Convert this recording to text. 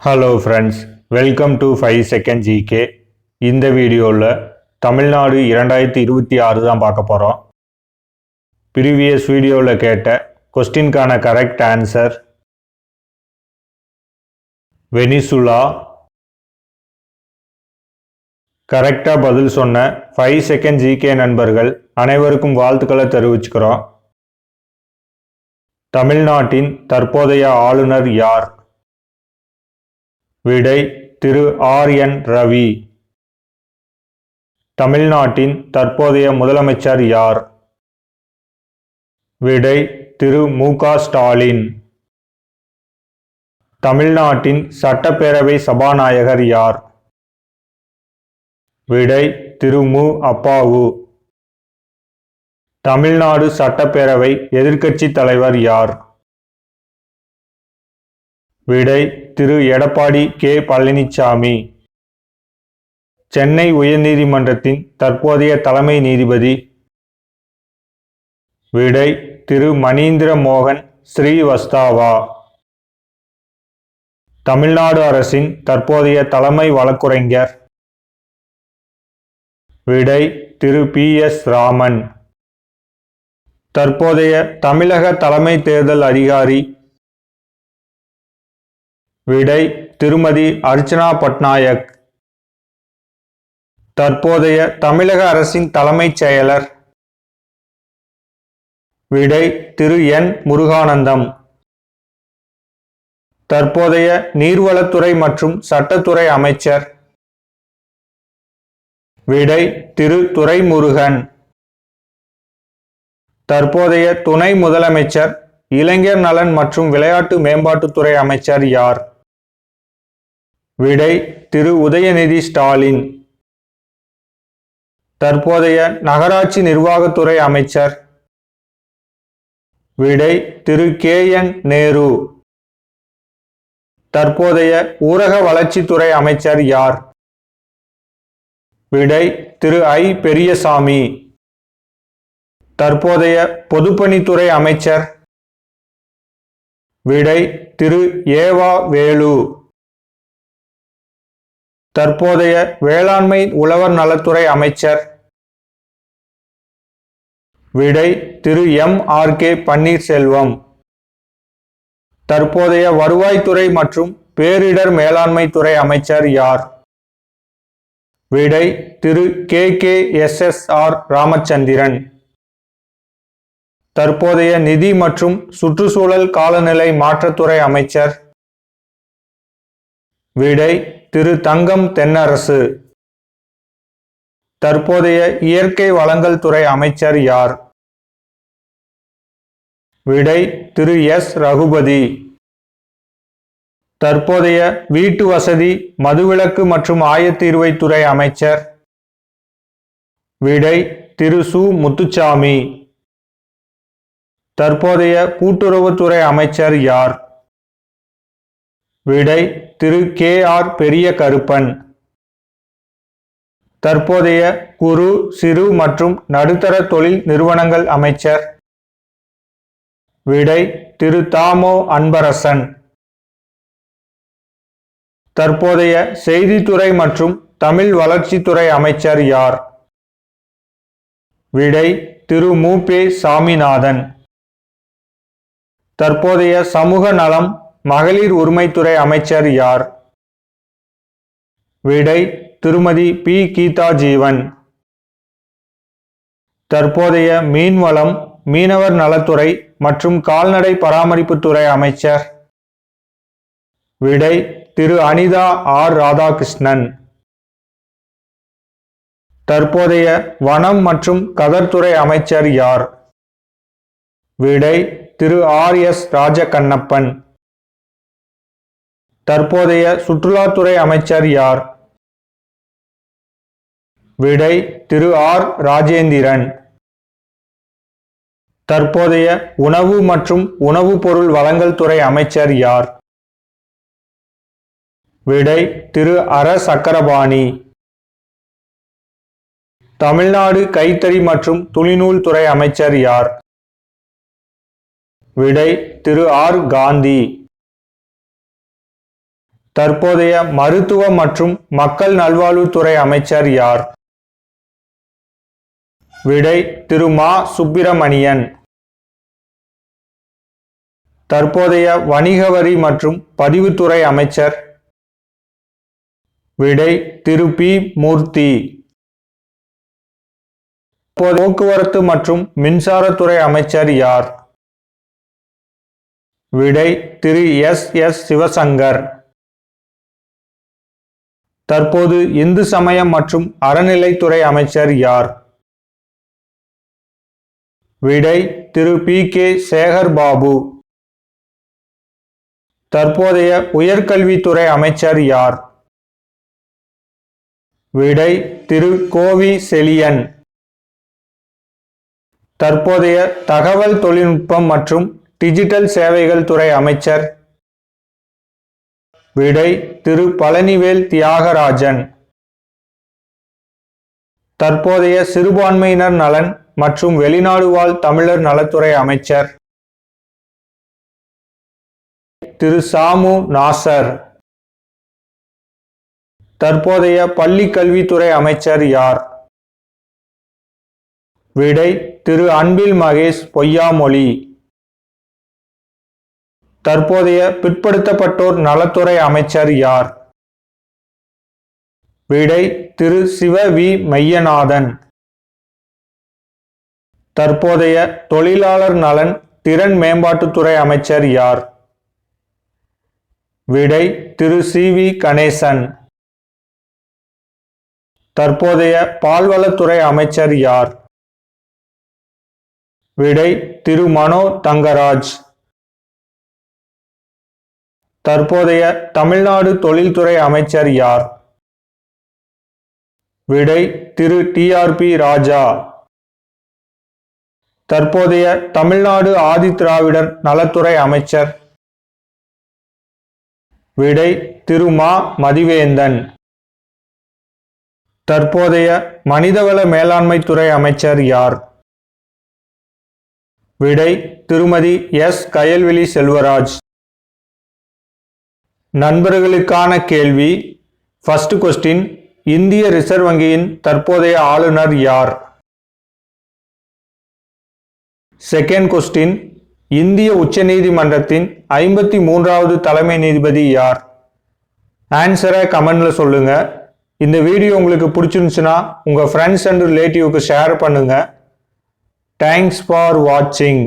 Hello friends welcome to five second GK இந்த வீடியோவில் தமிழ்நாடு இரண்டாயிரத்தி இருபத்தி ஆறு தான் பார்க்க போகிறோம் ப்ரீவியஸ் வீடியோவில் கேட்ட கொஸ்டின்கான கரெக்ட் ஆன்சர் வெனிசுலா. கரெக்டாக பதில் சொன்ன ஃபைவ் செகண்ட் ஜிகே நண்பர்கள் அனைவருக்கும் வாழ்த்துக்களை தெரிவிச்சுக்கிறோம். தமிழ்நாட்டின் தற்போதைய ஆளுநர் யார்? விடை திரு ஆர் என் ரவி. தமிழ்நாட்டின் தற்போதைய முதலமைச்சர் யார்? விடை திரு மு க ஸ்டாலின். தமிழ்நாட்டின் சட்டப்பேரவை சபாநாயகர் யார்? விடை திரு மு அப்பாவு. தமிழ்நாடு சட்டப்பேரவை எதிர்க்கட்சி தலைவர் யார்? விடை திரு எடப்பாடி கே. பழனிசாமி சென்னை உயர்நீதிமன்றத்தின் தற்போதைய தலைமை நீதிபதி. விடை திரு மணீந்திர மோகன் ஸ்ரீவஸ்தாவா. தமிழ்நாடு அரசின் தற்போதைய தலைமை வழக்குரைஞர். விடை திரு பி. எஸ். ராமன். தற்போதைய தமிழக தலைமை தேர்தல் அதிகாரி விடை திருமதி அர்ச்சனா பட்நாயக். தற்போதைய தமிழக அரசின் தலைமைச் செயலர். விடை திரு என் முருகானந்தம். தற்போதைய நீர்வளத்துறை மற்றும் சட்டத்துறை அமைச்சர். விடை திரு துரைமுருகன். தற்போதைய துணை முதலமைச்சர் இளைஞர் நலன் மற்றும் விளையாட்டு மேம்பாட்டுத்துறை அமைச்சர் யார்? விடை திரு உதயநிதி ஸ்டாலின். தற்போதைய நகராட்சி நிர்வாகத்துறை அமைச்சர். விடை திரு கே. என். நேரு. தற்போதைய ஊரக வளர்ச்சித்துறை அமைச்சர் யார்? விடை திரு ஐ. பெரியசாமி. தற்போதைய பொதுப்பணித்துறை அமைச்சர். விடை திரு ஏவா வேலு. தற்போதைய வேளாண்மை உழவர் நலத்துறை அமைச்சர் விடை Thiru M R K Panneerselvam. தற்போதைய வருவாய்த்துறை மற்றும் பேரிடர் மேலாண்மை துறை அமைச்சர் யார்? விடை Thiru K K S S R Ramachandran. தற்போதைய நிதி மற்றும் சுற்றுச்சூழல் காலநிலை மாற்றத்துறை அமைச்சர் விடை திரு தங்கம் தென்னரசு. தற்போதைய இயற்கை வளங்கள் துறை அமைச்சர் யார்? விடை திரு எஸ். ரகுபதி. தற்போதைய வீட்டு வசதி மதுவிலக்கு மற்றும் ஆயத்தீர்வைத்துறை அமைச்சர். விடை திரு சு. முத்துச்சாமி. தற்போதைய கூட்டுறவுத்துறை அமைச்சர் யார்? விடை திரு கே ஆர் பெரிய கருப்பன் தற்போதைய குறு சிறு மற்றும் நடுத்தர தொழில் நிறுவனங்கள் அமைச்சர். விடை திரு தாமோ அன்பரசன். தற்போதைய செய்தித்துறை மற்றும் தமிழ் வளர்ச்சித்துறை அமைச்சர் யார்? விடை திரு மு. பே. சாமிநாதன். தற்போதைய சமூக நலம் மகளிர் உரிமைத்துறை அமைச்சர் யார்? விடை திருமதி பி. கீதா ஜீவன் தற்போதைய மீன்வளம் மீனவர் நலத்துறை மற்றும் கால்நடை பராமரிப்புத்துறை அமைச்சர். விடை திரு. அனிதா ஆர். ராதாகிருஷ்ணன். தற்போதைய வனம் மற்றும் கதர்துறை அமைச்சர் யார்? விடை திரு. ஆர். எஸ். ராஜகண்ணப்பன். தற்போதைய சுற்றுலாத்துறை அமைச்சர் யார்? விடை திரு ஆர். ராஜேந்திரன். தற்போதைய உணவு மற்றும் உணவுப் பொருள் வழங்கல் துறை அமைச்சர் யார்? விடை திரு அர. சக்கரபாணி. தமிழ்நாடு கைத்தறி மற்றும் துணிநூல் துறை அமைச்சர் யார்? விடை திரு ஆர். காந்தி. தற்போதைய மருத்துவ மற்றும் மக்கள் நல்வாழ்வுத்துறை அமைச்சர் யார்? விடை திரு. மா. சுப்பிரமணியன். தற்போதைய வணிக வரி மற்றும் பதிவுத்துறை அமைச்சர். விடை திரு. பி. மூர்த்தி. போக்குவரத்து மற்றும் மின்சாரத்துறை அமைச்சர் யார்? விடை திரு. எஸ். எஸ். சிவசங்கர். தற்போது இந்து சமயம் மற்றும் அறநிலைத்துறை அமைச்சர் யார்? விடை திரு பி கே சேகர் பாபு தற்போதைய உயர்கல்வித்துறை அமைச்சர் யார்? விடை திரு கோவி செலியன் தற்போதைய தகவல் தொழில்நுட்பம் மற்றும் டிஜிட்டல் சேவைகள் துறை அமைச்சர் விடை திரு பழனிவேல் தியாகராஜன். தற்போதைய சிறுபான்மையினர் நலன் மற்றும் வெளிநாடு வாழ் தமிழர் நலத்துறை அமைச்சர் திரு சாமு நாசர். தற்போதைய பள்ளி கல்வித்துறை அமைச்சர் யார்? விடை திரு அன்பில் மகேஷ் பொய்யாமொழி. தற்போதைய பிற்படுத்தப்பட்டோர் நலத்துறை அமைச்சர் யார்? விடை திரு. சிவ. வி. மையநாதன் தற்போதைய தொழிலாளர் நலன் திறன் மேம்பாட்டுத்துறை அமைச்சர் யார்? விடை திரு. சி. வி. கணேசன். தற்போதைய பால்வளத்துறை அமைச்சர் யார்? விடை திரு. மனோ தங்கராஜ். தற்போதைய தமிழ்நாடு தொழில்துறை அமைச்சர் யார்? விடை திரு. டிஆர்பி ராஜா. தற்போதைய தமிழ்நாடு ஆதிதிராவிடர் நலத்துறை அமைச்சர். விடை திரு. மா. மதிவேந்தன். தற்போதைய மனிதவள மேலாண்மைத்துறை அமைச்சர் யார்? விடை திருமதி எஸ். கயல்விழி செல்வராஜ். நண்பர்களுக்கான கேள்வி. ஃபர்ஸ்ட் கொஸ்டின் இந்திய ரிசர்வ் வங்கியின் தற்போதைய ஆளுநர் யார்? செகண்ட் கொஸ்டின் இந்திய உச்சநீதிமன்றத்தின் ஐம்பத்தி மூன்றாவது தலைமை நீதிபதி யார்? ஆன்சரை கமெண்டில் சொல்லுங்க. இந்த வீடியோ உங்களுக்கு பிடிச்சிருந்துச்சுன்னா உங்கள் ஃப்ரெண்ட்ஸ் அண்ட் ரிலேட்டிவ்க்கு ஷேர் பண்ணுங்கள் தேங்க்ஸ் ஃபார் வாட்சிங்